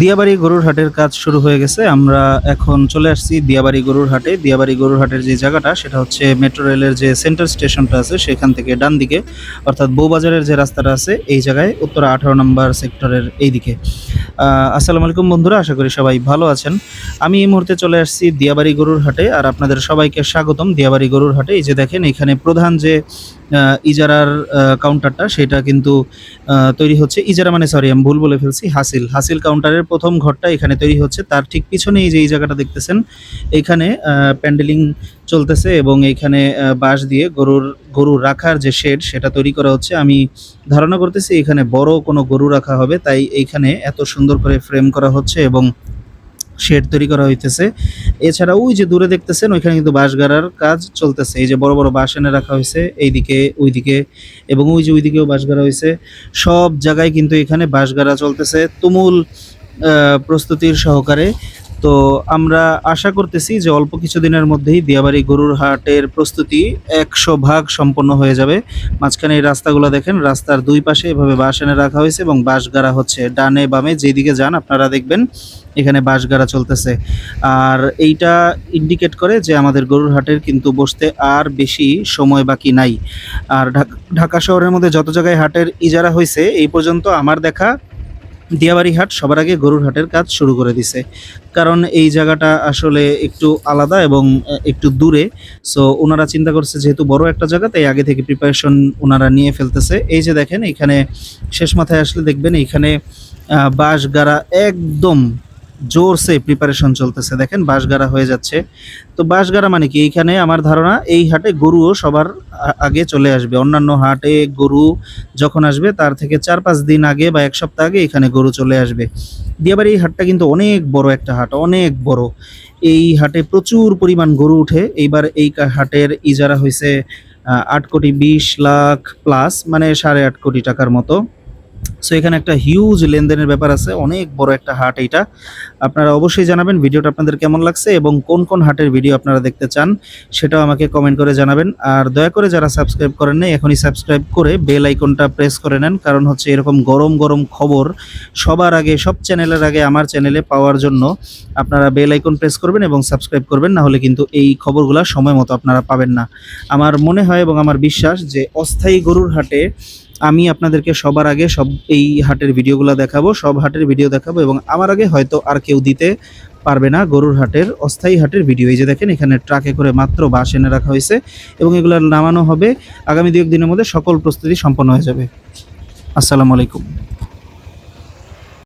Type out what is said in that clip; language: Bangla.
দিয়াবাড়ি গরুর হাটের কাজ শুরু হয়ে গেছে। আমরা এখন চলে আসছি দিয়াবাড়ি গরুর হাটে। দিয়াবাড়ি গরুর হাটের যে জায়গাটা, সেটা হচ্ছে মেট্রো রেলের যে সেন্টার স্টেশনটা আছে, সেখান থেকে ডান দিকে। অর্থাৎ বউবাজারের যে রাস্তাটা আছে, এই জায়গায় উত্তরা আঠারো নম্বর সেক্টরের এই দিকে আসসালামু আলাইকুম বন্ধুরা, আশা করি সবাই ভালো আছেন। আমি এই মুহূর্তে চলে আসছি দিয়াবাড়ি গরুর হাটে, আর আপনাদের সবাইকে স্বাগতম দিয়াবাড়ি গরুর হাটে। এই যে দেখেন, এখানে প্রধান যে ইজারার কাউন্টারটা সেটা কিন্তু তৈরি হচ্ছে, ইজারা মানে সরি আমি ভুল বলে ফেলছি, হাসিল। হাসিল কাউন্টারের প্রথম ঘরটা এখানে তৈরি হচ্ছে, তার ঠিক পিছনে এই যে এই জায়গাটা দেখতেছেন, এখানে প্যান্ডেলিং চলতেছে এবং এইখানে বাঁশ দিয়ে গরুর, গরু রাখার যে শেড সেটা তৈরি করা হচ্ছে। আমি ধারণা করতেছি এখানে বড় কোনো গরু রাখা হবে, তাই এইখানে এত সুন্দর করে ফ্রেম করা হচ্ছে এবং শেড তৈরি করা হইতেছে। এছাড়া ওই যে দূরে দেখতেছেন, ওইখানে কিন্তু বাঁশ গাড়ার কাজ চলতেছে। এই যে বড় বড় বাঁশ এনে রাখা হয়েছে এইদিকে, ওইদিকে এবং ওই যে ওইদিকেও বাঁশ গাড়া হয়েছে। সব জায়গায় কিন্তু এখানে বাঁশ গাড়া চলতেছে। তুমুল প্রস্তুতির সহকারে তো আমরা আশা করতেছি যে অল্প কিছুদিনের মধ্যেই দিয়াবাড়ি গরুর হাটের প্রস্তুতি একশো ভাগ সম্পন্ন হয়ে যাবে। মাঝখানে এই রাস্তাগুলো দেখেন, রাস্তার দুই পাশে এভাবে বাঁশ এনে রাখা হয়েছে এবং বাঁশ গাড়া হচ্ছে ডানে বামে। যেদিকে যান আপনারা দেখবেন এখানে বাঁশ গাড়া চলতেছে। আর এইটা ইন্ডিকেট করে যে আমাদের গরুর হাটের কিন্তু বসতে আর বেশি সময় বাকি নাই। আর ঢাক- ঢাকা শহরের মধ্যে যত জায়গায় হাটের ইজারা হয়েছে, এই পর্যন্ত আমার দেখা। দিয়াবাড়ি হাট সবার আগে গরুর হাটের কাজ শুরু করে দিছে। কারণ এই জায়গাটা আসলে একটু আলাদা এবং একটু দূরে। সো ওনারা চিন্তা করছে যেহেতু বড় একটা জায়গা তাই আগে থেকে প্রিপারেশন ওনারা নিয়ে ফেলতেছে। এই যে দেখেন এখানে শেষ মাথায় আসলে দেখবেন আহ, বাঁশ গাড়া একদম জোরসে প্রিপারেশন চলতেছে। দেখেন বাঁশগাড়া হয়ে যাচ্ছে। তো বাঁশগাড়া মানে কি? এইখানে আমার ধারণা এই হাটে গরুও সবার আগে চলে আসবে। অন্যান্য হাটে গরু যখন আসবে, তার থেকে চার পাঁচ দিন আগে বা এক সপ্তাহ আগে এখানে গরু চলে আসবে। দিয়াবাড়ি এই হাটটা কিন্তু অনেক বড় একটা হাট, অনেক বড়। এই হাটে প্রচুর পরিমাণ গরু উঠে। এইবার এই হাটের ইজারা হয়েছে আট কোটি বিশ লাখ প্লাস মানে সাড়ে আট কোটি টাকার মতো। সো এখানে একটা হিউজ লেনদেনের ব্যাপার আছে, অনেক বড় একটা হাট এইটা। আপনারা অবশ্যই জানাবেন ভিডিওটা আপনাদের কেমন লাগছে এবং কোন কোন হাটের ভিডিও আপনারা দেখতে চান, সেটাও আমাকে কমেন্ট করে জানাবেন। আর দয়া করে যারা সাবস্ক্রাইব করেন নাই, এখনই সাবস্ক্রাইব করে বেল আইকনটা প্রেস করে নেন, কারণ হচ্ছে এরকম গরম গরম খবর সবার আগে, সব চ্যানেলের আগে আমার চ্যানেলে পাওয়ার জন্য আপনারা বেল আইকন প্রেস করবেন এবং সাবস্ক্রাইব করবেন, না হলে কিন্তু এই খবরগুলো সময় মতো আপনারা পাবেন না। আমার মনে হয় এবং আমার বিশ্বাস যে অস্থায়ী গরুর হাটে আমি আপনাদেরকে সবার আগে সব এই হাটের ভিডিওগুলো দেখাবো, সব হাটের ভিডিও দেখাবো এবং আমার আগে হয়তো আর কেউ দিতে পারবে না গরুর হাটের, অস্থায়ী হাটের ভিডিও। এই যে দেখেন, এখানে ট্রাকে করে মাত্র বাস এনে রাখা হয়েছে এবং এগুলো নামানো হবে আগামী দু একদিনের মধ্যে সকল প্রস্তুতি সম্পন্ন হয়ে যাবে। আসসালামু আলাইকুম।